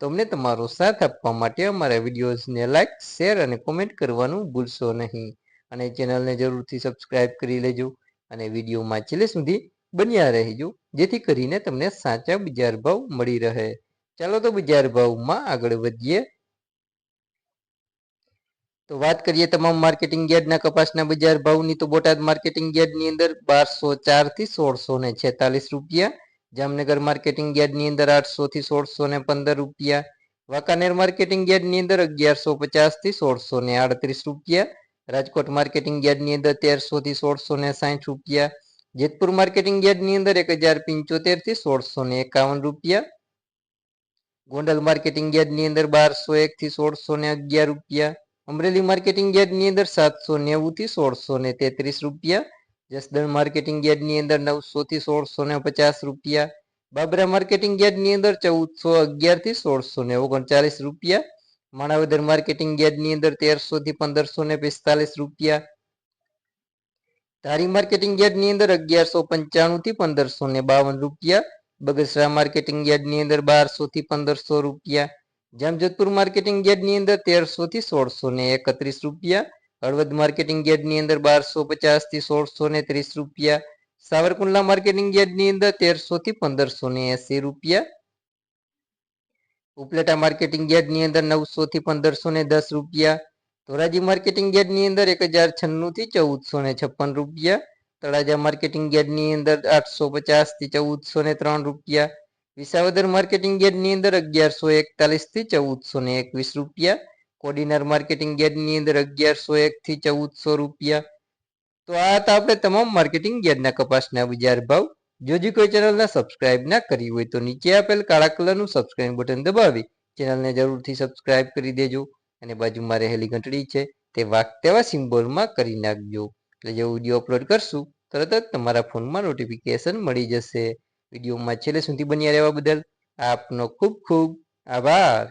તો અમને તમારો સાથ આપવા માટે અમારા વિડીયોઝને લાઇક શેર અને કોમેન્ટ કરવાનું ભૂલશો નહીં. અને ચેનલને જરૂરથી સબસ્ક્રાઇબ કરી લેજો અને વિડીયોમાં છેલ્લે સુધી બન્યા રહેજો, જેથી કરીને તમને સાચા બજાર ભાવ મળી રહે. ચાલો તો બજાર ભાવમાં આગળ વધીએ. તો વાત કરીએ તમામ માર્કેટિંગ યાર્ડના કપાસના બજાર ભાવની. તો બોટાદ માર્કેટિંગ યાર્ડની અંદર બારસો ચારથી સોળસો ને છેતાલીસ રૂપિયા જામનગર માર્કેટિંગ યાર્ડની અંદર આઠસો થી સોળસો ને પંદર રૂપિયા, વાંકાનેર માર્કેટિંગ યાર્ડની અંદર અગિયારસો પચાસથી સોળસો ને આડત્રીસ રૂપિયા, રાજકોટ માર્કેટિંગ યાર્ડની અંદર તેરસો થી સોળસો ને સાઠ રૂપિયા, જેતપુર માર્કેટિંગ યાર્ડની અંદર એક હજાર પંચોતેરથી સોળસો ને એકાવન રૂપિયા, ગોંડલ માર્કેટિંગ યાર્ડની અંદર બારસો એક થી સોળસો ને અગિયાર રૂપિયા, અમરેલી માર્કેટિંગ યાર્ડની અંદર સાતસો નેવું થી સોળસો ને તેત્રીસ રૂપિયા જસદણ માર્કેટિંગ યાર્ડની અંદર નવસો થી સોળસો ને પચાસ રૂપિયા, બાબરા માર્કેટિંગ યાર્ડની અંદર ચૌદસો અગિયારથી સોળસો ને ઓગણચાલીસ રૂપિયા, માણાવદર માર્કેટિંગ યાર્ડની અંદર તેરસો થી પંદરસો ને પિસ્તાલીસ રૂપિયા, ધારી માર્કેટિંગ યાર્ડની અંદર અગિયારસો પંચાણું થી પંદરસો ને બાવન રૂપિયા, બગસરા માર્કેટિંગ યાર્ડની અંદર બારસો થી પંદરસો રૂપિયા, જામજોધપુર માર્કેટિંગ યાર્ડની અંદર તેરસો થી સોળસો ને એકત્રીસ રૂપિયા હળવદ માર્કેટિંગ યાર્ડની અંદર બારસો પચાસથી સોળસો ને ત્રીસ રૂપિયા. સાવરકુંડલા માર્કેટિંગ યાર્ડની અંદર તેરસો થી પંદરસો ને એસી રૂપિયા. ઉપલેટા માર્કેટિંગ યાર્ડની અંદર નવસો થી પંદરસો ને દસ રૂપિયા. ધોરાજી માર્કેટિંગ યાર્ડની અંદર એક હજાર છન્નું થી ચૌદસો ને છપ્પન રૂપિયા. તળાજા માર્કેટિંગ યાર્ડની અંદર આઠસો પચાસથી ચૌદસો ને ત્રણ રૂપિયા. વિસાવદર માર્કેટિંગ યાર્ડની અંદર અગિયારસો એકતાલીસથી ચૌદસો ને એકવીસ રૂપિયા. કોડીનાર માર્કેટિંગ યાર્ડની અંદર અગિયારસો એકથી ચૌદસો રૂપિયા. તો આ હતા આપણે તમામ માર્કેટિંગ યાર્ડના કપાસના બજાર ભાવ. જે કોઈ ચેનલને સબસ્ક્રાઇબ ના કરી હોય તો નીચે આપેલ કાળા કલરનું સબસ્ક્રાઇબ બટન દબાવી ચેનલને જરૂરથી સબસ્ક્રાઇબ કરી દેજો અને બાજુમાં રહેલી ઘંટડી છે તે વાક તેવા સિમ્બોલમાં કરી નાખજો. એટલે જે વીડિયો અપલોડ કરશું તરત જ તમારા ફોનમાં નોટિફિકેશન મળી જશે. વિડીયોમાં છેલ્લે સુધી બન્યા રહેવા બદલ આપનો ખૂબ ખૂબ આભાર.